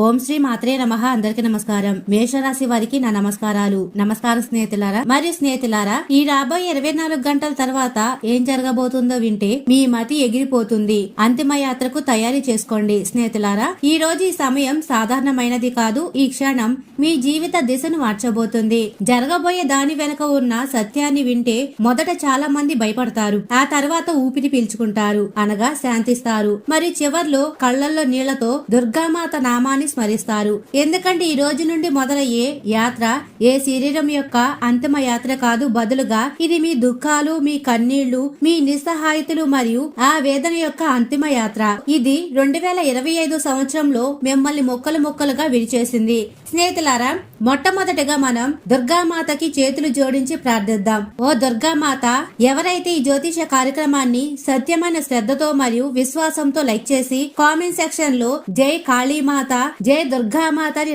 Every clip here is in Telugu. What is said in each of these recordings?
ఓం శ్రీ మాత్రే నమ. అందరికి నమస్కారం. మేషరాశి వారికి నా నమస్కారాలు. నమస్కారం స్నేహితులారా. మరియు స్నేహితులారా ఈ రాబోయే ఇరవై నాలుగు గంటల తర్వాత ఏం జరగబోతుందో వింటే మీ మతి ఎగిరిపోతుంది. అంతిమ యాత్రకు తయారీ చేసుకోండి. స్నేహితులారా ఈ రోజు ఈ సమయం సాధారణమైనది కాదు. ఈ క్షణం మీ జీవిత దిశను మార్చబోతుంది. జరగబోయే దాని వెనుక ఉన్న సత్యాన్ని వింటే మొదట చాలా మంది భయపడతారు. ఆ తర్వాత ఊపిరి పీల్చుకుంటారు. అనగా శాంతిస్తారు. మరి చివర్లో కళ్ళల్లో నీళ్ళతో దుర్గామాత నామాన్ని స్మరిస్తారు. ఎందుకంటే ఈ రోజు నుండి మొదలయ్యే యాత్ర ఏ శరీరం యొక్క అంతిమ యాత్ర కాదు బదులుగా ఇది మీ దుఃఖాలు మీ కన్నీళ్ళు మీ నిస్సహాయతలు మరియు ఆ వేదన యొక్క అంతిమ యాత్ర. ఇది రెండు వేల ఇరవై ఐదు సంవత్సరంలో మిమ్మల్ని మొక్కలు మొక్కలుగా విడిచేసింది. స్నేహితులారా మొట్టమొదటిగా మనం దుర్గామాతకి చేతులు జోడించి ప్రార్థిద్దాం. ఓ దుర్గామాత ఎవరైతే ఈ జ్యోతిష కార్యక్రమాన్ని సత్యమైన శ్రద్ధతో మరియు విశ్వాసంతో లైక్ చేసి కామెంట్ సెక్షన్లో జై కాళీమాత జయ దుర్గామాత అని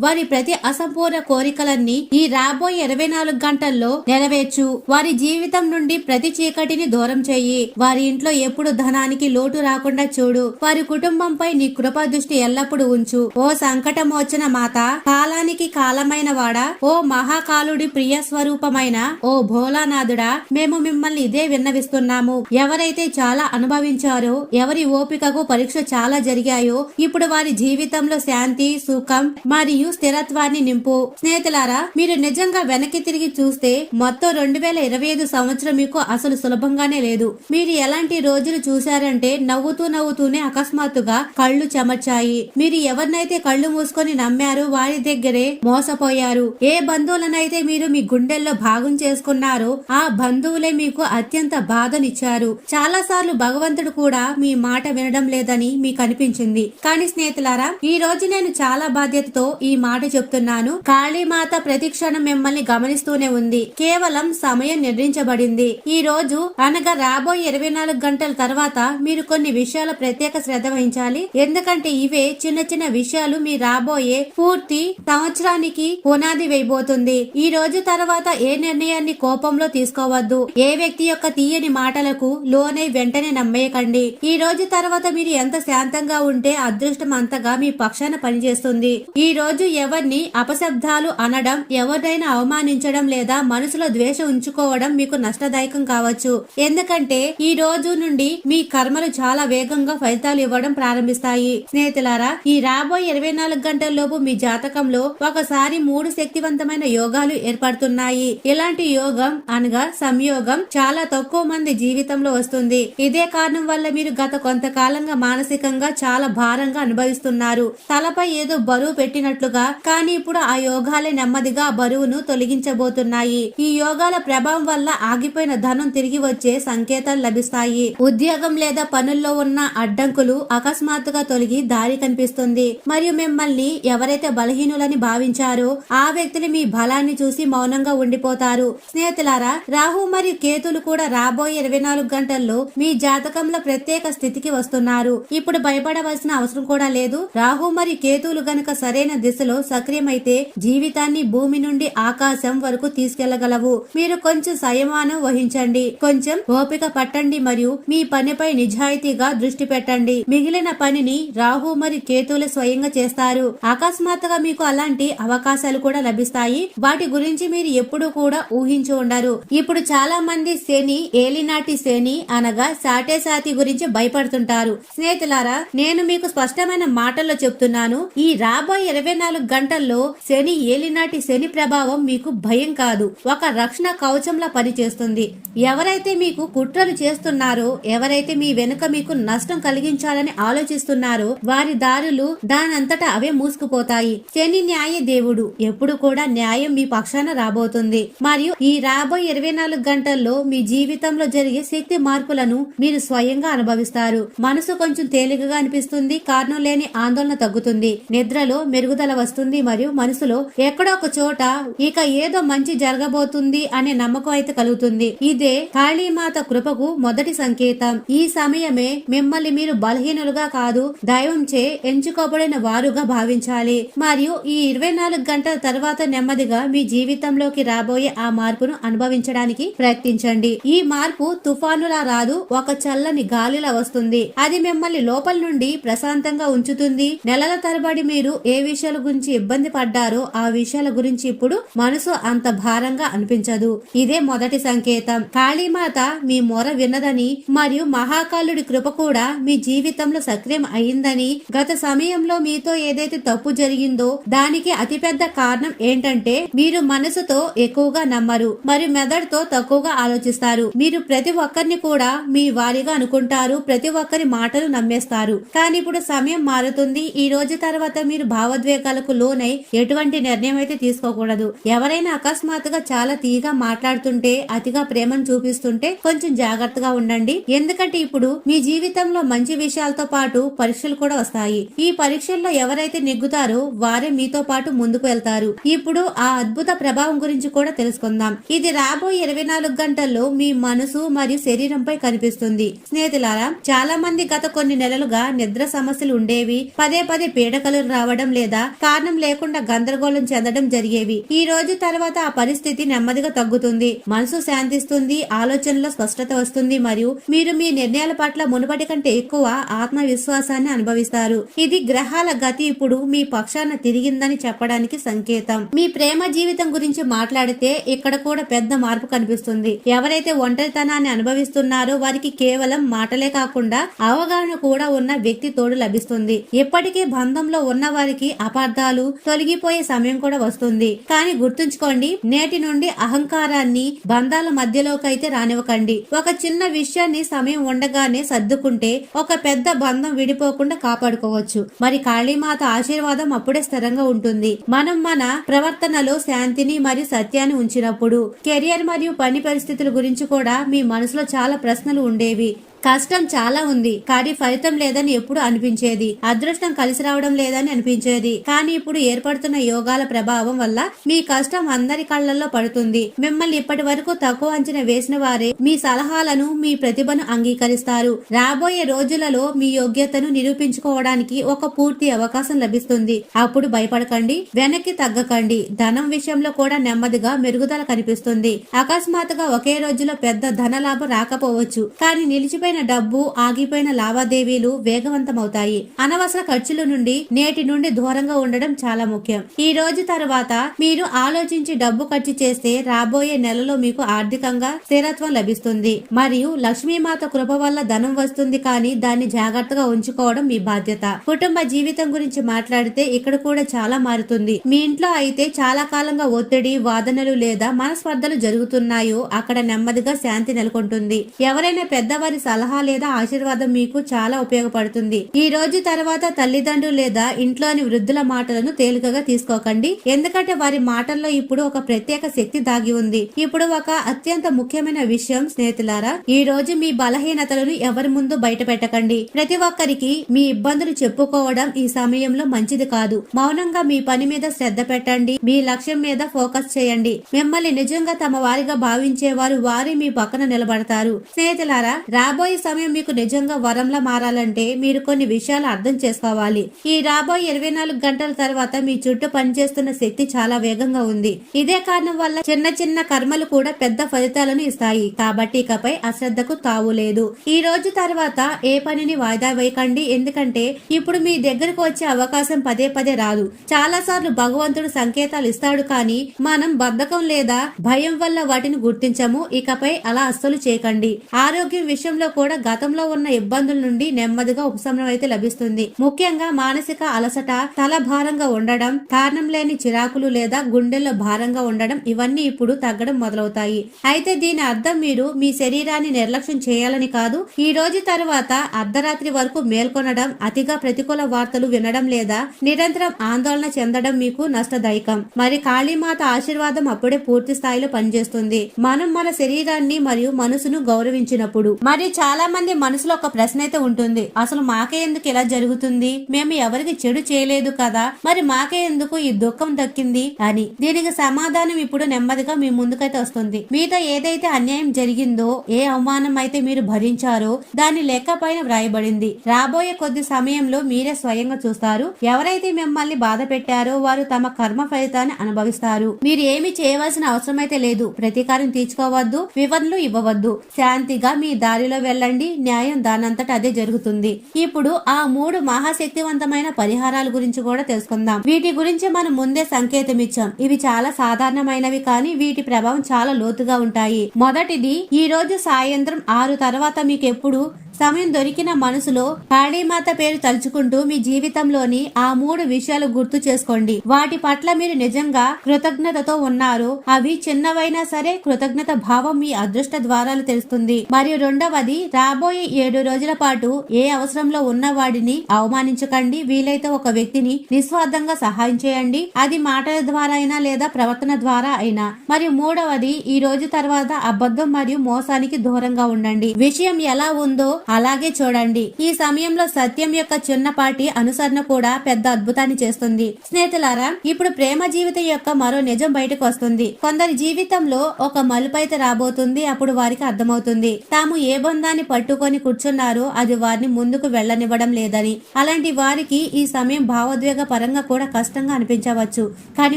వారి ప్రతి అసంపూర్ణ కోరికలన్నీ ఈ రాబోయే ఇరవై నాలుగు గంటల్లో నెరవేర్చు. వారి జీవితం నుండి ప్రతి చీకటిని దూరం చేయి వారి ఇంట్లో ఎప్పుడు ధనానికి లోటు రాకుండా చూడు. వారి కుటుంబంపై నీ కృపా దృష్టి ఎల్లప్పుడూ ఉంచు. ఓ సంకటమోచన మాత కాలానికి కాలమైన వాడా? ఓ మహాకాలుడి ప్రియ స్వరూపమైన ఓ భోలానాథుడా? మేము మిమ్మల్ని ఇదే విన్నవిస్తున్నాము. ఎవరైతే చాలా అనుభవించారో ఎవరి ఓపికకు పరీక్ష చాలా జరిగాయో ఇప్పుడు వారి జీవితంలో శాంతి సుఖం మరియు స్థిరత్వాన్ని నింపు. స్నేహితులారా మీరు నిజంగా వెనక్కి తిరిగి చూస్తే మొత్తం రెండు వేల ఇరవై ఐదు సంవత్సరం మీకు అసలు సులభంగానే లేదు. మీరు ఎలాంటి రోజులు చూశారంటే నవ్వుతూ నవ్వుతూనే అకస్మాత్తుగా కళ్ళు చెమర్చాయి. మీరు ఎవరినైతే కళ్ళు మూసుకొని నమ్మారో వారి దగ్గరే మోసపోయారు. ఏ బంధువులనైతే మీరు మీ గుండెల్లో భాగం చేసుకున్నారో ఆ బంధువులే మీకు అత్యంత బాధనిచ్చారు. చాలా సార్లు భగవంతుడు కూడా మీ మాట వినడం లేదని మీకు అనిపించింది. కానీ స్నేహితులారా ఈ రోజు నేను చాలా బాధ్యతతో ఈ మాట చెప్తున్నాను. కాళీమాత ప్రతి క్షణం మిమ్మల్ని గమనిస్తూనే ఉంది. కేవలం సమయం నిర్ణయించబడింది. ఈ రోజు అనగా రాబోయే ఇరవై నాలుగు గంటల తర్వాత మీరు కొన్ని విషయాల ప్రత్యేక శ్రద్ధ వహించాలి. ఎందుకంటే ఇవే చిన్న చిన్న విషయాలు మీ రాబోయే పూర్తి సంవత్సరానికి పునాది వేయబోతుంది. ఈ రోజు తర్వాత ఏ నిర్ణయాన్ని కోపంలో తీసుకోవద్దు. ఏ వ్యక్తి యొక్క తీయని మాటలకు లోనై వెంటనే నమ్మేయకండి. ఈ రోజు తర్వాత మీరు ఎంత శాంతంగా ఉంటే అదృష్టం అంతగా మీ పక్షాన పనిచేస్తుంది. ఈ రోజు ఎవరిని అపశబ్దాలు అనడం ఎవరినైనా అవమానించడం లేదా మనసులో ద్వేషం ఉంచుకోవడం మీకు నష్టదాయకం కావచ్చు. ఎందుకంటే ఈ రోజు నుండి మీ కర్మలు చాలా వేగంగా ఫలితాలు ఇవ్వడం ప్రారంభిస్తాయి. స్నేహితులారా ఈ రాబోయే ఇరవై నాలుగు గంటల లోపు మీ జాతకంలో ఒకసారి మూడు శక్తివంతమైన యోగాలు ఏర్పడుతున్నాయి. ఇలాంటి యోగం అనగా సంయోగం చాలా తక్కువ మంది జీవితంలో వస్తుంది. ఇదే కారణం వల్ల మీరు గత కొంతకాలంగా మానసికంగా చాలా భారంగా అనుభవిస్తున్నారు. తలపై ఏదో బరువు పెట్టినట్లుగా కానీ ఇప్పుడు ఆ యోగాలే నెమ్మదిగా బరువును తొలగించబోతున్నాయి. ఈ యోగాల ప్రభావం వల్ల ఆగిపోయిన ధనం తిరిగి వచ్చే సంకేతాలు లభిస్తాయి. ఉద్యోగం లేదా పనుల్లో ఉన్న అడ్డంకులు అకస్మాత్తుగా తొలగి దారి కనిపిస్తుంది. మరియు మిమ్మల్ని ఎవరైతే బలహీనులని భావించారో ఆ వ్యక్తులు మీ బలాన్ని చూసి మౌనంగా ఉండిపోతారు. స్నేహితులారా రాహు మరియు కేతులు కూడా రాబోయే ఇరవై నాలుగు గంటల్లో మీ జాతకంలో ప్రత్యేక స్థితికి వస్తున్నారు. ఇప్పుడు భయపడవలసిన అవసరం కూడా లేదు. రాహు మరి కేతువులు గనక సరైన దిశలో సక్రియమైతే జీవితాన్ని భూమి నుండి ఆకాశం వరకు తీసుకెళ్ళగలవు. మీరు కొంచెం సంయమానం వహించండి. కొంచెం ఓపిక పట్టండి మరియు మీ పనిపై నిజాయితీగా దృష్టి పెట్టండి. మిగిలిన పనిని రాహు మరి కేతువులు స్వయంగా చేస్తారు. అకస్మాత్తుగా మీకు అలాంటి అవకాశాలు కూడా లభిస్తాయి. వాటి గురించి మీరు ఎప్పుడు కూడా ఊహించి ఉండరు. ఇప్పుడు చాలా మంది శని ఏలినాటి శని అనగా సాటే సాతి గురించి భయపడుతుంటారు. స్నేహితులారా నేను మీకు స్పష్టమైన మాటల్లో చెప్తున్నాను. ఈ రాబోయే ఇరవై నాలుగు గంటల్లో శని ఏలినాటి శని ప్రభావం మీకు భయం కాదు. ఒక రక్షణ కవచంలా పనిచేస్తుంది. ఎవరైతే మీకు కుట్రలు చేస్తున్నారో ఎవరైతే మీ వెనుక మీకు నష్టం కలిగించాలని ఆలోచిస్తున్నారో వారి దారులు దానంతటా అవే మూసుకుపోతాయి. శని న్యాయ దేవుడు. ఎప్పుడు కూడా న్యాయం మీ పక్షాన రాబోతుంది. మరియు ఈ రాబోయే ఇరవై నాలుగు గంటల్లో మీ జీవితంలో జరిగే శక్తి మార్పులను మీరు స్వయంగా అనుభవిస్తారు. మనసు కొంచెం తేలికగా అనిపిస్తుంది. కారణం లేని ఆందోళన తగ్గుతుంది. నిద్రలో మెరుగుదల వస్తుంది మరియు మనసులో ఎక్కడో ఒక చోట ఇక ఏదో మంచి జరగబోతుంది అనే నమ్మకం అయితే కలుగుతుంది. ఇదే కాళీమాత కృపకు మొదటి సంకేతం. ఈ సమయమే మిమ్మల్ని మీరు బలహీనులుగా కాదు దైవంచే ఎంచుకోబడిన వారుగా భావించాలి. మరియు ఈ ఇరవై నాలుగు గంటల తర్వాత నెమ్మదిగా మీ జీవితంలోకి రాబోయే ఆ మార్పును అనుభవించడానికి ప్రయత్నించండి. ఈ మార్పు తుఫానులా రాదు ఒక చల్లని గాలిలా వస్తుంది. అది మిమ్మల్ని లోపల నుండి ప్రశాంతంగా ఉంచుతుంది. నెలల తరబడి మీరు ఏ విషయాల గురించి ఇబ్బంది పడ్డారో ఆ విషయాల గురించి ఇప్పుడు మనసు అంత భారంగా అనిపించదు. ఇదే మొదటి సంకేతం. కాళీమాత మీ మొర విన్నదని మరియు మహాకాలుడి కృప కూడా మీ జీవితంలో సక్రియం అయిందని గత సమయంలో మీతో ఏదైతే తప్పు జరిగిందో దానికి అతిపెద్ద కారణం ఏంటంటే మీరు మనసుతో ఎక్కువగా నమ్మరు మరియు మెదడుతో తక్కువగా ఆలోచిస్తారు. మీరు ప్రతి ఒక్కరిని కూడా మీ వారిగా అనుకుంటారు ప్రతి ఒక్కరి మాటలు నమ్మేస్తారు. కానీ ఇప్పుడు సమయం మారుతుంది ఈ రోజు తర్వాత మీరు భావోద్వేగాలకు లోనై ఎటువంటి నిర్ణయం అయితే తీసుకోకూడదు. ఎవరైనా అకస్మాత్తుగా చాలా తీగా మాట్లాడుతుంటే అతిగా ప్రేమను చూపిస్తుంటే కొంచెం జాగ్రత్తగా ఉండండి. ఎందుకంటే ఇప్పుడు మీ జీవితంలో మంచి విషయాలతో పాటు పరీక్షలు కూడా వస్తాయి. ఈ పరీక్షల్లో ఎవరైతే నెగ్గుతారో వారే మీతో పాటు ముందుకు వెళ్తారు. ఇప్పుడు ఆ అద్భుత ప్రభావం గురించి కూడా తెలుసుకుందాం. ఇది రాబోయే ఇరవై నాలుగు గంటల్లో మీ మనసు మరియు శరీరంపై కనిపిస్తుంది. స్నేహితులారా చాలా మంది గత కొన్ని నెలలుగా నిద్ర సమస్యలు ఉండేవి పదే పదే పీడకలు రావడం లేదా కారణం లేకుండా గందరగోళం చెందడం జరిగేవి. ఈ రోజు తర్వాత ఆ పరిస్థితి నెమ్మదిగా తగ్గుతుంది. మనసు శాంతిస్తుంది ఆలోచనలో స్పష్టత వస్తుంది మరియు మీరు మీ నిర్ణయాల పట్ల మునుపటి కంటే ఎక్కువ ఆత్మవిశ్వాసాన్ని అనుభవిస్తారు. ఇది గ్రహాల గతి ఇప్పుడు మీ పక్షాన తిరిగిందని చెప్పడానికి సంకేతం. మీ ప్రేమ జీవితం గురించి మాట్లాడితే ఇక్కడ కూడా పెద్ద మార్పు కనిపిస్తుంది. ఎవరైతే ఒంటరితనాన్ని అనుభవిస్తున్నారో వారికి కేవలం మాటలే కాకుండా అవగాహన కూడా ఉన్న వ్యక్తి తోడు లభిస్తుంది. ఇప్పటికే బంధంలో ఉన్న వారికి అపార్థాలు తొలగిపోయే సమయం కూడా వస్తుంది. కానీ గుర్తుంచుకోండి నేటి నుండి అహంకారాన్ని బంధాల మధ్యలోకైతే రానివ్వకండి. ఒక చిన్న విషయాన్ని సమయం ఉండగానే సర్దుకుంటే ఒక పెద్ద బంధం విడిపోకుండా కాపాడుకోవచ్చు. మరి కాళీమాత ఆశీర్వాదం అప్పుడే స్థిరంగా ఉంటుంది. మనం మన ప్రవర్తనలో శాంతిని మరియు సత్యాన్ని ఉంచినప్పుడు కెరియర్ మరియు పని పరిస్థితుల గురించి కూడా మీ మనసులో చాలా ప్రశ్నలు ఉండేవి. కష్టం చాలా ఉంది కానీ ఫలితం లేదని ఎప్పుడు అనిపించేది. అదృష్టం కలిసి రావడం లేదని అనిపించేది. కానీ ఇప్పుడు ఏర్పడుతున్న యోగాల ప్రభావం వల్ల మీ కష్టం అందరి కళ్ళల్లో పడుతుంది. మిమ్మల్ని ఇప్పటి వరకు తక్కువ అంచనా వేసిన వారే మీ సలహాలను మీ ప్రతిభను అంగీకరిస్తారు. రాబోయే రోజులలో మీ యోగ్యతను నిరూపించుకోవడానికి ఒక పూర్తి అవకాశం లభిస్తుంది. అప్పుడు భయపడకండి వెనక్కి తగ్గకండి. ధనం విషయంలో కూడా నెమ్మదిగా మెరుగుదల కనిపిస్తుంది. అకస్మాత్తుగా ఒకే రోజులో పెద్ద ధన లాభం రాకపోవచ్చు. కానీ ఆగిపోయిన డబ్బు ఆగిపోయిన లావాదేవీలు వేగవంతమవుతాయి. అనవసర ఖర్చుల నుండి నేటి నుండి దూరంగా ఉండడం చాలా ముఖ్యం. ఈ రోజు తర్వాత మీరు ఆలోచించి డబ్బు ఖర్చు చేస్తే రాబోయే నెలలో మీకు ఆర్థికంగా స్థిరత్వం లభిస్తుంది. మరియు లక్ష్మీమాత కృప వల్ల ధనం వస్తుంది కానీ దాన్ని జాగ్రత్తగా ఉంచుకోవడం మీ బాధ్యత. కుటుంబ జీవితం గురించి మాట్లాడితే ఇక్కడ కూడా చాలా మారుతుంది. మీ ఇంట్లో అయితే చాలా కాలంగా ఒత్తిడి వాదనలు లేదా మనస్పర్ధలు జరుగుతున్నాయో అక్కడ నెమ్మదిగా శాంతి నెలకొంటుంది. ఎవరైనా పెద్దవారి సలహా సలహా లేదా ఆశీర్వాదం మీకు చాలా ఉపయోగపడుతుంది. ఈ రోజు తర్వాత తల్లిదండ్రులు లేదా ఇంట్లోని వృద్ధుల మాటలను తేలికగా తీసుకోకండి. ఎందుకంటే వారి మాటల్లో ఇప్పుడు ఒక ప్రత్యేక శక్తి దాగి ఉంది. ఇప్పుడు ఒక అత్యంత ముఖ్యమైన విషయం స్నేహితులారా ఈ రోజు మీ బలహీనతలను ఎవరి ముందు బయట పెట్టకండి ప్రతి ఒక్కరికి మీ ఇబ్బందులు చెప్పుకోవడం ఈ సమయంలో మంచిది కాదు. మౌనంగా మీ పని మీద శ్రద్ధ పెట్టండి. మీ లక్ష్యం మీద ఫోకస్ చేయండి. మిమ్మల్ని నిజంగా తమ వారిగా భావించేవారు వారి మీ పక్కన నిలబడతారు. స్నేహితులారా రాబోయే సమయం మీకు నిజంగా వరంలా మారాలంటే మీరు కొన్ని విషయాలు అర్థం చేసుకోవాలి. ఈ రాబోయే ఇరవై నాలుగు గంటల తర్వాత మీ చుట్టూ పనిచేస్తున్న శక్తి చాలా వేగంగా ఉంది. ఇదే కారణం వల్ల చిన్న చిన్న కర్మలు కూడా పెద్ద ఫలితాలను ఇస్తాయి. కాబట్టి ఇకపై అశ్రద్ధకు తావు లేదు. ఈ రోజు తర్వాత ఏ పనిని వాయిదా వేయకండి. ఎందుకంటే ఇప్పుడు మీ దగ్గరకు వచ్చే అవకాశం పదే పదే రాదు. చాలా సార్లు భగవంతుడు సంకేతాలు ఇస్తాడు కానీ మనం బద్ధకం లేదా భయం వల్ల వాటిని గుర్తించము. ఇకపై అలా అస్సలు చేయకండి. ఆరోగ్యం విషయంలో కూడా గతంలో ఉన్న ఇబ్బందుల నుండి నెమ్మదిగా ఉపశమనం అయితే లభిస్తుంది. ముఖ్యంగా మానసిక అలసట తల భారంగా ఉండడం కారణం లేని చిరాకులు లేదా గుండెల్లో భారంగా ఉండడం ఇవన్నీ ఇప్పుడు తగ్గడం మొదలవుతాయి. అయితే దీని అర్థం మీరు మీ శరీరాన్ని నిర్లక్ష్యం చేయాలని కాదు ఈ రోజు తర్వాత అర్ధరాత్రి వరకు మేల్కొనడం అతిగా ప్రతికూల వార్తలు వినడం లేదా నిరంతరం ఆందోళన చెందడం మీకు నష్టదాయకం. మరి కాళీమాత ఆశీర్వాదం అప్పుడే పూర్తి స్థాయిలో పనిచేస్తుంది. మనం మన శరీరాన్ని మరియు మనసును గౌరవించినప్పుడు. మరి చాలా మంది మనసులో ఒక ప్రశ్న అయితే ఉంటుంది. అసలు మాకే ఎందుకు ఇలా జరుగుతుంది? మేము ఎవరికి చెడు చేయలేదు కదా? మరి మాకే ఎందుకు ఈ దుఃఖం దక్కింది? అని. దీనికి సమాధానం ఇప్పుడు నెమ్మదిగా మీ ముందుకైతే వస్తుంది. మీతో ఏదైతే అన్యాయం జరిగిందో ఏ అవమానం అయితే మీరు భరించారో దాని లెక్క పైన వ్రాయబడింది. రాబోయే కొద్ది సమయంలో మీరే స్వయంగా చూస్తారు. ఎవరైతే మిమ్మల్ని బాధ పెట్టారో వారు తమ కర్మ ఫలితాన్ని అనుభవిస్తారు. మీరు ఏమి చేయవలసిన అవసరం అయితే లేదు. ప్రతీకారం తీర్చుకోవద్దు వివరణలు ఇవ్వవద్దు. శాంతిగా మీ దారిలో వెళ్ళ వెళ్ళండి న్యాయం దానంతట అదే జరుగుతుంది. ఇప్పుడు ఆ మూడు మహాశక్తివంతమైన పరిహారాల గురించి కూడా తెలుసుకుందాం. వీటి గురించి మనం ముందే సంకేతం ఇచ్చాం ఇవి చాలా సాధారణమైనవి కానీ వీటి ప్రభావం చాలా లోతుగా ఉంటాయి. మొదటిది ఈ రోజు సాయంత్రం ఆరు తర్వాత మీకు ఎప్పుడు సమయం దొరికిన మనసులో కాళీమాత పేరు తలుచుకుంటూ మీ జీవితంలోని ఆ మూడు విషయాలు గుర్తు చేసుకోండి. వాటి పట్ల మీరు నిజంగా కృతజ్ఞతతో ఉన్నారు. అవి చిన్నవైనా సరే కృతజ్ఞత భావం మీ అదృష్ట ద్వారాలు తెలుస్తుంది. మరియు రెండవది రాబోయే ఏడు రోజుల పాటు ఏ అవసరంలో ఉన్న వాడిని అవమానించకండి. వీలైతే ఒక వ్యక్తిని నిస్వార్థంగా సహాయం చేయండి. అది మాటల ద్వారా అయినా లేదా ప్రవర్తన ద్వారా అయినా. మరియు మూడవది ఈ రోజు తర్వాత అబద్ధం మరియు మోసానికి దూరంగా ఉండండి. విషయం ఎలా ఉందో అలాగే చూడండి. ఈ సమయంలో సత్యం యొక్క చిన్నపాటి అనుసరణ కూడా పెద్ద అద్భుతాన్ని చేస్తుంది. స్నేహితులారా ఇప్పుడు ప్రేమ జీవితం యొక్క మరో నిజం బయటకు వస్తుంది. కొందరి జీవితంలో ఒక మలుపైతే రాబోతుంది అప్పుడు వారికి అర్థమవుతుంది. తాము ఏ బంధాన్ని పట్టుకొని కూర్చున్నారో అది వారిని ముందుకు వెళ్ళనివ్వడం లేదని. అలాంటి వారికి ఈ సమయం భావోద్వేగ పరంగా కూడా కష్టంగా అనిపించవచ్చు. కానీ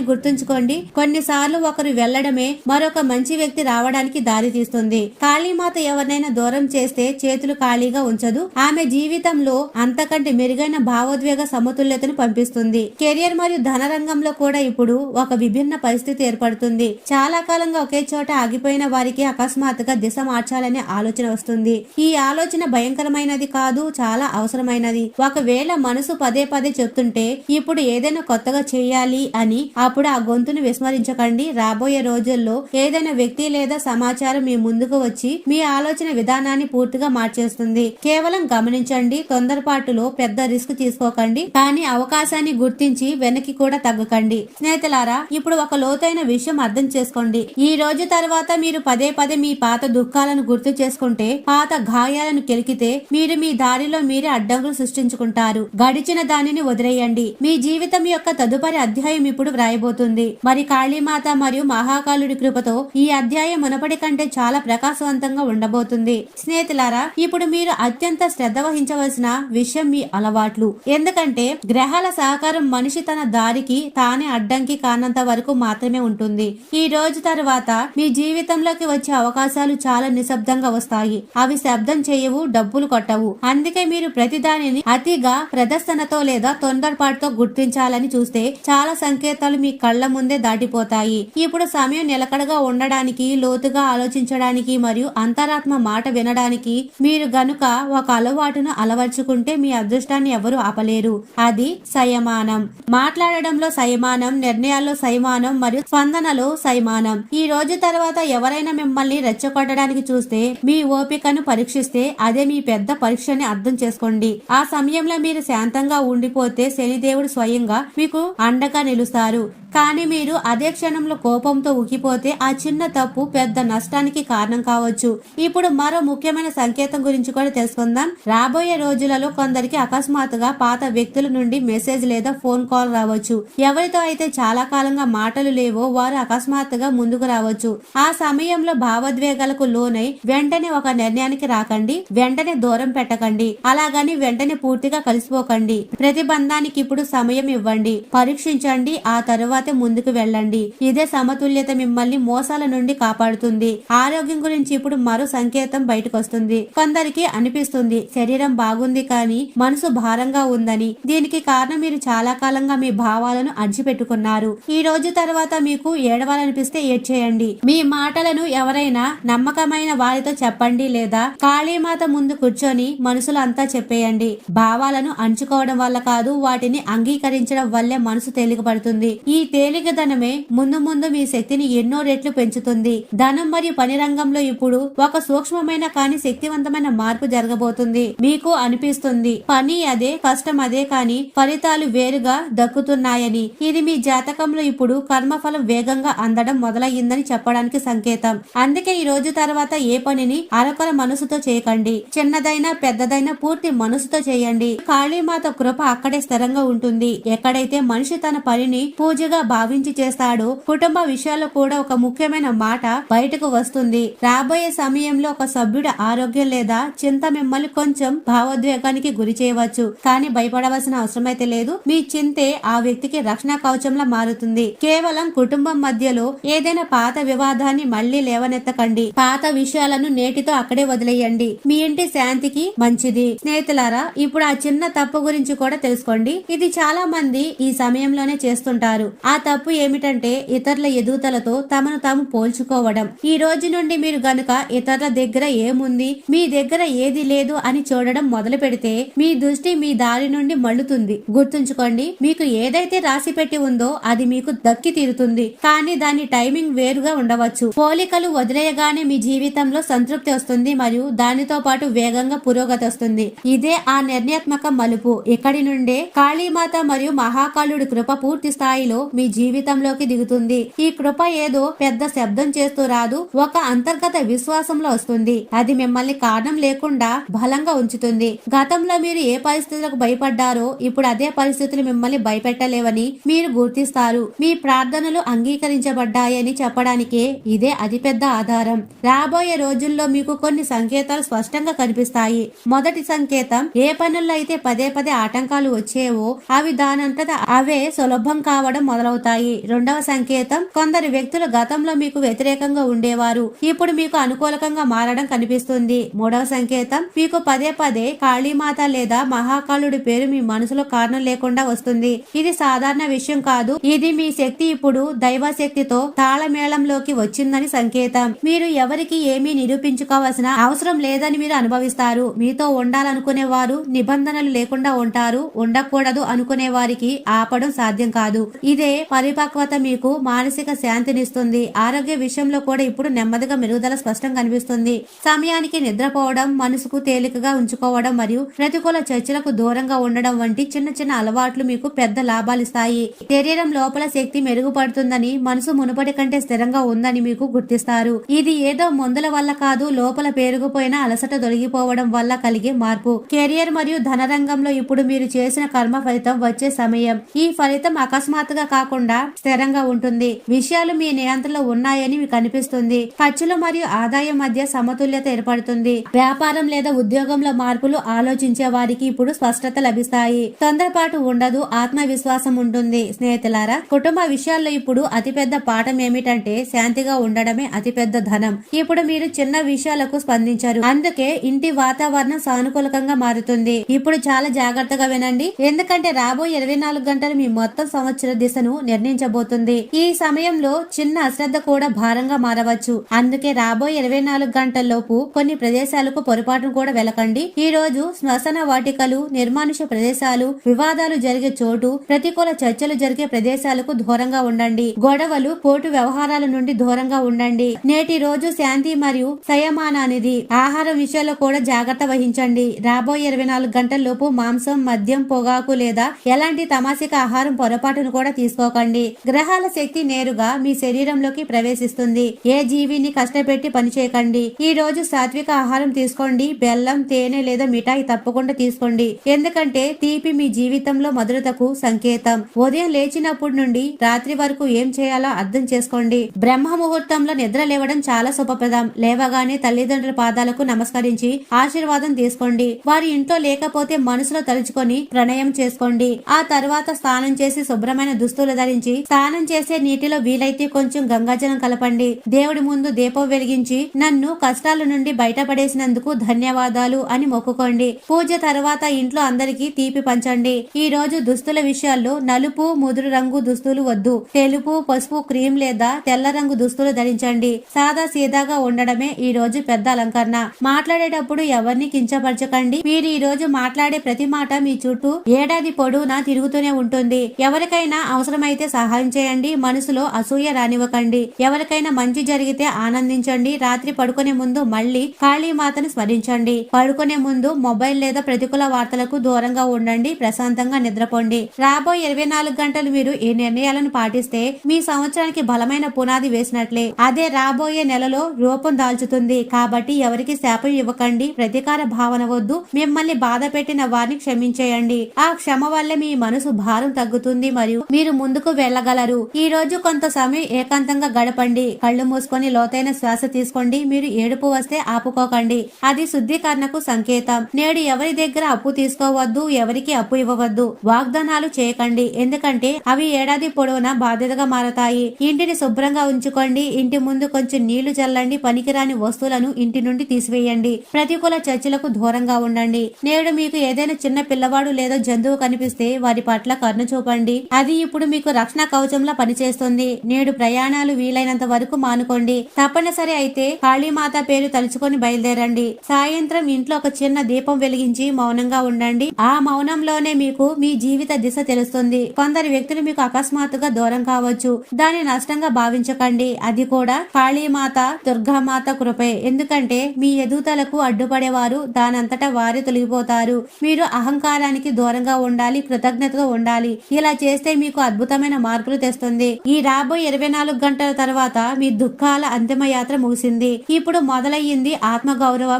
గుర్తుంచుకోండి కొన్నిసార్లు ఒకరు వెళ్ళడమే మరొక మంచి వ్యక్తి రావడానికి దారి తీస్తుంది కాళీమాత ఎవరినైనా దూరం చేస్తే చేతులు ఖాళీగా ఉంచదు. ఆమె జీవితంలో అంతకంటే మెరుగైన భావోద్వేగ సమతుల్యతను పంపిస్తుంది. కెరియర్ మరియు ధన రంగంలో కూడా ఇప్పుడు ఒక విభిన్న పరిస్థితి ఏర్పడుతుంది. చాలా కాలంగా ఒకే చోట ఆగిపోయిన వారికి అకస్మాత్తుగా దిశ మార్చాలనే ఆలోచన వస్తుంది. ఈ ఆలోచన భయంకరమైనది కాదు చాలా అవసరమైనది. ఒకవేళ మనసు పదే పదే చెప్తుంటే ఇప్పుడు ఏదైనా కొత్తగా చేయాలి అని అప్పుడు ఆ గొంతును విస్మరించకండి. రాబోయే రోజుల్లో ఏదైనా వ్యక్తి లేదా సమాచారం మీ ముందుకు వచ్చి మీ ఆలోచన విధానాన్ని పూర్తిగా మార్చేస్తుంది. కేవలం గమనించండి తొందరపాటులో పెద్ద రిస్క్ తీసుకోకండి కానీ అవకాశాన్ని గుర్తించి వెనక్కి కూడా తగ్గకండి. స్నేహితులారా ఇప్పుడు ఒక లోతైన విషయం అర్థం చేసుకోండి. ఈ రోజు తర్వాత మీరు పదే పదే మీ పాత దుఃఖాలను గుర్తు చేసుకుంటే పాత గాయాలను కెలికితే మీరు మీ దారిలో మీరే అడ్డంకులు సృష్టించుకుంటారు. గడిచిన దానిని వదిలేయండి. మీ జీవితం యొక్క తదుపరి అధ్యాయం ఇప్పుడు వ్రాయబోతుంది. మరి కాళీమాత మరియు మహాకాలుడి కృపతో ఈ అధ్యాయం మునపటి కంటే చాలా ప్రకాశవంతంగా ఉండబోతుంది. స్నేహితులారా ఇప్పుడు మీరు అత్యంత శ్రద్ధ వహించవలసిన విషయం మీ అలవాట్లు. ఎందుకంటే గ్రహాల సహకారం మనిషి తన దారికి తానే అడ్డంకి కానంత వరకు మాత్రమే ఉంటుంది. ఈ రోజు తర్వాత మీ జీవితంలోకి వచ్చే అవకాశాలు చాలా నిశ్శబ్దంగా వస్తాయి. అవి శబ్దం చేయవు డబ్బులు కొట్టవు. అందుకే మీరు ప్రతిదానిని అతిగా ప్రదర్శనతో లేదా తొందరపాటుతో గుర్తించాలని చూస్తే చాలా సంకేతాలు మీ కళ్ళ ముందే దాటిపోతాయి. ఇప్పుడు సమయం నిలకడగా ఉండడానికి లోతుగా ఆలోచించడానికి మరియు అంతరాత్మ మాట వినడానికి మీరు కనుక ఒక అలవాటును అలవర్చుకుంటే మీ అదృష్టాన్ని ఎవరు ఆపలేరు. అది సయమానం. మాట్లాడడంలో సయమానం నిర్ణయాల్లో సయమానం మరియు స్పందనలో సయమానం. ఈ రోజు తర్వాత ఎవరైనా మిమ్మల్ని రెచ్చగొట్టడానికి చూస్తే మీ ఓపికను పరీక్షిస్తే అదే మీ పెద్ద పరీక్షని అర్థం చేసుకోండి. ఆ సమయంలో మీరు శాంతంగా ఉండిపోతే శనిదేవుడు స్వయంగా మీకు అండగా నిలుస్తారు. కానీ మీరు అదే క్షణంలో కోపంతో ఉకిపోతే ఆ చిన్న తప్పు పెద్ద నష్టానికి కారణం కావచ్చు. ఇప్పుడు మరో ముఖ్యమైన సంకేతం గురించి కూడా తెలుసుకుందాం. రాబోయే రోజులలో కొందరికి అకస్మాత్తుగా పాత వ్యక్తుల నుండి మెసేజ్ లేదా ఫోన్ కాల్ రావచ్చు. ఎవరితో అయితే చాలా కాలంగా మాటలు లేవో వారు అకస్మాత్తుగా ముందుకు రావచ్చు. ఆ సమయంలో భావోద్వేగాలకు లోనై వెంటనే ఒక నిర్ణయానికి రాకండి. వెంటనే దూరం పెట్టకండి. అలాగని వెంటనే పూర్తిగా కలిసిపోకండి. ప్రతిబంధానికి ఇప్పుడు సమయం ఇవ్వండి. పరీక్షించండి. ఆ తరువాతే ముందుకు వెళ్ళండి. ఇదే సమతుల్యత మిమ్మల్ని మోసాల నుండి కాపాడుతుంది. ఆరోగ్యం గురించి ఇప్పుడు మరో సంకేతం బయటకు వస్తుంది కొందరికి అనిపిస్తుంది శరీరం బాగుంది కానీ మనసు భారంగా ఉందని. దీనికి కారణం మీరు చాలా కాలంగా మీ భావాలను అడిచిపెట్టుకున్నారు ఈ రోజు తర్వాత మీకు ఏడవాలనిపిస్తే ఏడ్చేయండి. మీ మాటలను ఎవరైనా నమ్మకమైన వారితో చెప్పండి లేదా కాళీమాత ముందు కూర్చొని మనసులో అంతా చెప్పేయండి. భావాలను అంచుకోవడం వల్ల కాదు వాటిని అంగీకరించడం వల్లే మనసు తేలికపడుతుంది. ఈ తేలికదనమే ముందు ముందు మీ శక్తిని ఎన్నో రెట్లు పెంచుతుంది. ధనం మరియు పని రంగంలో ఇప్పుడు ఒక సూక్ష్మమైన కానీ శక్తివంతమైన మార్పు జరగబోతుంది. మీకు అనిపిస్తుంది. పని అదే కష్టం అదే కానీ ఫలితాలు వేరుగా దక్కుతున్నాయని. ఇది మీ జాతకంలో ఇప్పుడు కర్మఫలం వేగంగా అందడం మొదలయ్యిందని చెప్పడానికి సంకేతం. అందుకే ఈ రోజు తర్వాత ఏ పనిని అరకొర మనసుతో చేయకండి. చిన్నదైనా పెద్దదైనా పూర్తి మనసుతో చేయండి. కాళీమాత కృప అక్కడే స్థిరంగా ఉంటుంది. ఎక్కడైతే మనిషి తన పనిని పూజగా భావించి చేస్తాడో కుటుంబ విషయాల్లో కూడా ఒక ముఖ్యమైన మాట బయటకు వస్తుంది. రాబోయే సమయంలో ఒక సభ్యుడి ఆరోగ్యం లేదా చింత మిమ్మల్ని కొంచెం భావోద్వేగానికి గురి చేయవచ్చు. కానీ భయపడవలసిన అవసరం అయితే లేదు. మీ చింతే ఆ వ్యక్తికి రక్షణ కవచంలా మారుతుంది. కేవలం కుటుంబం మధ్యలో ఏదైనా పాత వివాదాన్ని మళ్ళీ లేవనెత్తకండి. పాత విషయాలను నేటితో అక్కడే వదిలేయండి. మీ ఇంటి శాంతికి మంచిది. స్నేహితులారా ఇప్పుడు ఆ చిన్న తప్పు గురించి కూడా తెలుసుకోండి. ఇది చాలా మంది ఈ సమయంలోనే చేస్తుంటారు. ఆ తప్పు ఏమిటంటే ఇతరుల ఎదుగుదలతో తమను తాము పోల్చుకోవడం. ఈ రోజు నుండి మీరు గనుక ఇతరుల దగ్గర ఏముంది? మీ దగ్గర ఏది లేదు అని చూడడం మొదలు పెడితే మీ దృష్టి మీ దారి నుండి మళ్ళుతుంది. గుర్తుంచుకోండి మీకు ఏదైతే రాసి పెట్టి ఉందో అది మీకు దక్కి తీరుతుంది. కానీ దాని టైమింగ్ వేరుగా ఉండవచ్చు. పోలికలు వదిలేయగానే మీ జీవితంలో సంతృప్తి వస్తుంది మరియు దానితో పాటు వేగంగా పురోగతి వస్తుంది. ఇదే ఆ నిర్ణయాత్మక మలుపు. ఇక్కడి నుండే కాళీమాత మరియు మహాకాళుడి కృప పూర్తి స్థాయిలో మీ జీవితంలోకి దిగుతుంది. ఈ కృప ఏదో పెద్ద శబ్దం చేస్తూ రాదు ఒక అంతర్గత విశ్వాసంలో వస్తుంది. అది మిమ్మల్ని కారణం లేదు లేకుండా బలంగా ఉంచుతుంది. గతంలో మీరు ఏ పరిస్థితులకు భయపడ్డారో ఇప్పుడు అదే పరిస్థితులు మిమ్మల్ని భయపెట్టలేవని మీరు గుర్తిస్తారు. మీ ప్రార్థనలు అంగీకరించబడ్డాయని చెప్పడానికి ఇదే అతిపెద్ద ఆధారం. రాబోయే రోజుల్లో మీకు కొన్ని సంకేతాలు స్పష్టంగా కనిపిస్తాయి. మొదటి సంకేతం ఏ పనుల్లో అయితే పదే పదే ఆటంకాలు వచ్చేవో అవి దానంతట అవే సులభం కావడం మొదలవుతాయి. రెండవ సంకేతం కొందరు వ్యక్తులు గతంలో మీకు వ్యతిరేకంగా ఉండేవారు. ఇప్పుడు మీకు అనుకూలకంగా మారడం కనిపిస్తుంది. మూడవ సంకేతం సంకేతం. మీకు పదే పదే కాళీమాత లేదా మహాకాళుడి పేరు మీ మనసులో కారణం లేకుండా వస్తుంది. ఇది సాధారణ విషయం కాదు. ఇది మీ శక్తి ఇప్పుడు దైవ శక్తితో తాళమేళంలోకి వచ్చిందని సంకేతం. మీరు ఎవరికి ఏమీ నిరూపించుకోవాల్సిన అవసరం లేదని మీరు అనుభవిస్తారు. మీతో ఉండాలనుకునే వారు నిబంధనలు లేకుండా ఉంటారు. ఉండకూడదు అనుకునే వారికి ఆపడం సాధ్యం కాదు. ఇదే పరిపక్వత మీకు మానసిక శాంతినిస్తుంది. ఆరోగ్య విషయంలో కూడా ఇప్పుడు నెమ్మదిగా మెరుగుదల స్పష్టం కనిపిస్తుంది. సమయానికి నిద్రపోవడం మనసుకు తేలికగా ఉంచుకోవడం మరియు ప్రతికూల చర్చలకు దూరంగా ఉండడం వంటి చిన్న చిన్న అలవాట్లు మీకు పెద్ద లాభాలిస్తాయి. శరీరం లోపల శక్తి మెరుగుపడుతుందని మనసు మునుపటి కంటే స్థిరంగా ఉందని మీకు గుర్తిస్తారు. ఇది ఏదో మందుల వల్ల కాదు లోపల పేరుకుపోయిన అలసట తొలగిపోవడం వల్ల కలిగే మార్పు. కెరియర్ మరియు ధన రంగంలో ఇప్పుడు మీరు చేసిన కర్మ ఫలితం వచ్చే సమయం. ఈ ఫలితం అకస్మాత్తుగా కాకుండా స్థిరంగా ఉంటుంది. విషయాలు మీ నియంత్రణలో ఉన్నాయని మీకు అనిపిస్తుంది. ఖర్చులు మరియు ఆదాయం మధ్య సమతుల్యత ఏర్పడుతుంది. వ్యాపారం లేదా ఉద్యోగంలో మార్పులు ఆలోచించే వారికి ఇప్పుడు స్పష్టత లభిస్తాయి. తొందరపాటు ఉండదు ఆత్మవిశ్వాసం ఉంటుంది. స్నేహితులారా కుటుంబ విషయాల్లో ఇప్పుడు అతిపెద్ద పాఠం ఏమిటంటే శాంతిగా ఉండడమే అతిపెద్ద ధనం. ఇప్పుడు మీరు చిన్న విషయాలకు స్పందించారు. అందుకే ఇంటి వాతావరణం సానుకూలకంగా మారుతుంది. ఇప్పుడు చాలా జాగ్రత్తగా వినండి. ఎందుకంటే రాబోయే ఇరవై నాలుగు గంటలు మీ మొత్తం సంవత్సర దిశను నిర్ణయించబోతుంది. ఈ సమయంలో చిన్న అశ్రద్ధ కూడా భారంగా మారవచ్చు. అందుకే రాబోయే ఇరవై నాలుగు గంటల్లోపు కొన్ని ప్రదేశాలకు పొరపాటును కూడా వెలకండి. ఈ రోజు శ్మశాన వాటికలు నిర్మానుష ప్రదేశాలు వివాదాలు జరిగే చోటు ప్రతికూల చర్చలు జరిగే ప్రదేశాలకు దూరంగా ఉండండి. గొడవలు కోర్టు వ్యవహారాల నుండి దూరంగా ఉండండి. నేటి రోజు శాంతి మరియు సంయమానానిది. ఆహారం విషయంలో కూడా జాగ్రత్త వహించండి. రాబోయే ఇరవై నాలుగు గంటల్లోపు మాంసం మద్యం పొగాకు లేదా ఎలాంటి తమాసిక ఆహారం పొరపాటును కూడా తీసుకోకండి. గ్రహాల శక్తి నేరుగా మీ శరీరంలోకి ప్రవేశిస్తుంది. ఏ జీవిని కష్టపెట్టి పనిచేయకండి. ఈ రోజు సాత్విక ఆహారం తీసుకోండి బెల్లం తేనె లేదా మిఠాయి తప్పకుండా తీసుకోండి. ఎందుకంటే తీపి మీ జీవితంలో మధురతకు సంకేతం. ఉదయం లేచినప్పటి నుండి రాత్రి వరకు ఏం చేయాలో అర్థం చేసుకోండి. బ్రహ్మ ముహూర్తంలో నిద్ర లేవడం చాలా శుభప్రదం. లేవగానే తల్లిదండ్రుల పాదాలకు నమస్కరించి ఆశీర్వాదం తీసుకోండి. వారి ఇంట్లో లేకపోతే మనసులో తలుచుకొని ప్రణయం చేసుకోండి. ఆ తర్వాత స్నానం చేసి శుభ్రమైన దుస్తులు ధరించి స్నానం చేసే నీటిలో వీలైతే కొంచెం గంగాజలం కలపండి. దేవుడి ముందు దీపం వెలిగించి నన్ను కష్టాల నుండి బయటపడేసినందుకు ధన్యవాదాలు అని మొక్కుకోండి. పూజ తర్వాత ఇంట్లో అందరికీ తీపి పంచండి. ఈ రోజు దుస్తుల విషయాల్లో నలుపు ముదురు రంగు దుస్తులు వద్దు. తెలుపు పసుపు క్రీమ్ లేదా తెల్ల రంగు దుస్తులు ధరించండి. సాదా సీదాగా ఉండడమే ఈ రోజు పెద్ద అలంకరణ. మాట్లాడేటప్పుడు ఎవరిని కించపరచకండి. మీరు ఈ రోజు మాట్లాడే ప్రతి మాట మీ చుట్టూ ఏడాది పొడవునా తిరుగుతూనే ఉంటుంది. ఎవరికైనా అవసరమైతే సహాయం చేయండి. మనసులో అసూయ రానివ్వకండి. ఎవరికైనా మంచి జరిగితే ఆనందించండి. రాత్రి పడుకునే ముందు మళ్ళీ కాళీమాతను స్మరించండి పడుకునే ముందు మొబైల్ లేదా ప్రతికూల వార్తలకు దూరంగా ఉండండి. ప్రశాంతంగా నిద్రపోండి. రాబోయే ఇరవై నాలుగు గంటలు మీరు ఈ నిర్ణయాలను పాటిస్తే మీ సంవత్సరానికి బలమైన పునాది వేసినట్లే. అదే రాబోయే నెలలో రూపం దాల్చుతుంది. కాబట్టి ఎవరికి శాపం ఇవ్వకండి. ప్రతీకార భావన వద్దు. మిమ్మల్ని బాధ పెట్టిన వారిని క్షమించేయండి. ఆ క్షమ వల్ల మీ మనసు భారం తగ్గుతుంది మరియు మీరు ముందుకు వెళ్ళగలరు. ఈ రోజు కొంత సమయం ఏకాంతంగా గడపండి. కళ్ళు మూసుకొని లోతైన శ్వాస తీసుకోండి. మీరు ఏడుపు వస్తే ఆపుకోకండి. అది శుద్ధీకరణకు సంకేతం. నేడు ఎవరి దగ్గర అప్పు తీసుకోవద్దు ఎవరికి అప్పు ఇవ్వవద్దు. వాగ్దానాలు చేయకండి. ఎందుకంటే అవి ఏడాది పొడవునా బాధ్యతగా మారతాయి. ఇంటిని శుభ్రంగా ఉంచుకోండి. ఇంటి ముందు కొంచెం నీళ్ళు చల్లండి. పనికిరాని వస్తువులను ఇంటి నుండి తీసివేయండి. ప్రతికూల చర్చలకు దూరంగా ఉండండి. నేడు మీకు ఏదైనా చిన్న పిల్లవాడు లేదా జంతువు కనిపిస్తే వారి పట్ల కరుణ చూపండి. అది ఇప్పుడు మీకు రక్షణ కవచంలా పనిచేస్తుంది. నేడు ప్రయాణాలు వీలైనంత వరకు మానుకోండి. తప్పనిసరి అయితే కాళీమాత పేరు తలుచుకొని బయలుదేరండి. సాయంత్రం ఇంట్లో ఒక చిన్న దీపం వెలిగించి మౌనంగా ఉండండి. ఆ మౌనంలోనే మీకు మీ జీవిత దిశ తెలుస్తుంది. కొందరు వ్యక్తులు మీకు అకస్మాత్తుగా దూరం కావచ్చు. దాని నష్టంగా భావించకండి. అది కూడా కాళీమాత దుర్గామాత కృపే. ఎందుకంటే మీ ఎదుగుదలకు అడ్డుపడేవారు దానంతటా వారి తొలగిపోతారు. మీరు అహంకారానికి దూరంగా ఉండాలి కృతజ్ఞతతో ఉండాలి. ఇలా చేస్తే మీకు అద్భుతమైన మార్పులు తెస్తుంది. ఈ రాబోయే ఇరవై నాలుగు గంటల తర్వాత మీ దుఃఖాల అంతిమ యాత్ర ముగిసింది. ఇప్పుడు మొదలయ్యింది ఆత్మ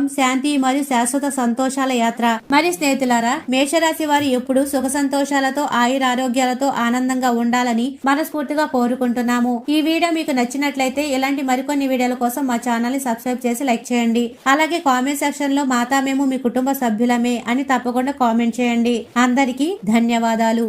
సుఖం శాంతి మరియు శాశ్వత సంతోషాల యాత్ర. మరి స్నేహితులారా మేషరాశి వారు ఎప్పుడు సుఖ సంతోషాలతో ఆయుర ఆరోగ్యాలతో ఆనందంగా ఉండాలని మనస్ఫూర్తిగా కోరుకుంటున్నాము. ఈ వీడియో మీకు నచ్చినట్లయితే ఇలాంటి మరికొన్ని వీడియోల కోసం మా ఛానల్ని సబ్స్క్రైబ్ చేసి లైక్ చేయండి. అలాగే కామెంట్ సెక్షన్లో మాతా మేము మీ కుటుంబ సభ్యులమే అని తప్పకుండా కామెంట్ చేయండి. అందరికీ ధన్యవాదాలు.